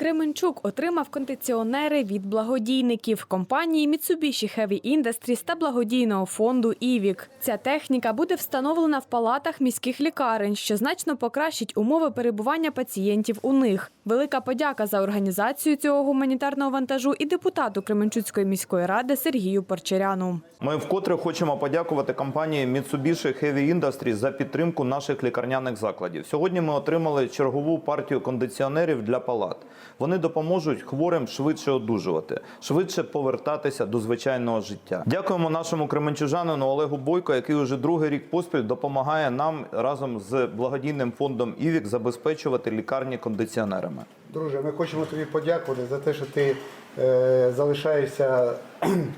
Кременчук отримав кондиціонери від благодійників компанії Mitsubishi Heavy Industries та благодійного фонду «Івік». Ця техніка буде встановлена в палатах міських лікарень, що значно покращить умови перебування пацієнтів у них. Велика подяка за організацію цього гуманітарного вантажу і депутату Кременчуцької міської ради Сергію Порчеряну. Ми вкотре хочемо подякувати компанії Mitsubishi Heavy Industries за підтримку наших лікарняних закладів. Сьогодні ми отримали чергову партію кондиціонерів для палат. Вони допоможуть хворим швидше одужувати, швидше повертатися до звичайного життя. Дякуємо нашому кременчужанину Олегу Бойко, який уже другий рік поспіль допомагає нам разом з благодійним фондом «Івік» забезпечувати лікарні кондиціонерами. Друже, ми хочемо тобі подякувати за те, що ти е, залишаєшся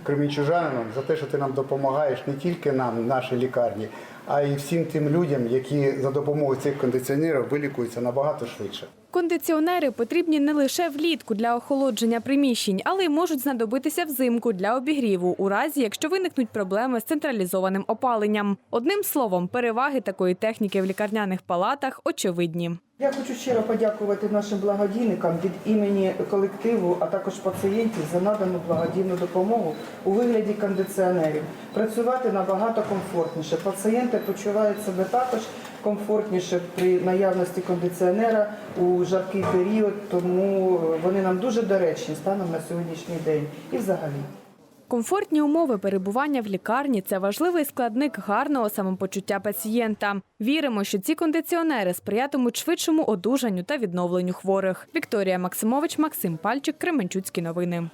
кремінчужанином, за те, що ти нам допомагаєш не тільки нам, нашій лікарні, а й всім тим людям, які за допомогою цих кондиціонерів вилікуються набагато швидше. Кондиціонери потрібні не лише влітку для охолодження приміщень, але й можуть знадобитися взимку для обігріву, у разі якщо виникнуть проблеми з централізованим опаленням. Одним словом, переваги такої техніки в лікарняних палатах очевидні. Я хочу щиро подякувати нашим благодійникам від імені колективу, а також пацієнтів за надану благодійну допомогу у вигляді кондиціонерів. Працювати набагато комфортніше. Пацієнти почувають себе також комфортніше при наявності кондиціонера у жаркий період, тому вони нам дуже доречні станом на сьогоднішній день і взагалі. Комфортні умови перебування в лікарні це важливий складник гарного самопочуття пацієнта. Віримо, що ці кондиціонери сприятимуть швидшому одужанню та відновленню хворих. Вікторія Максимович, Максим Пальчик, Кременчуцькі новини.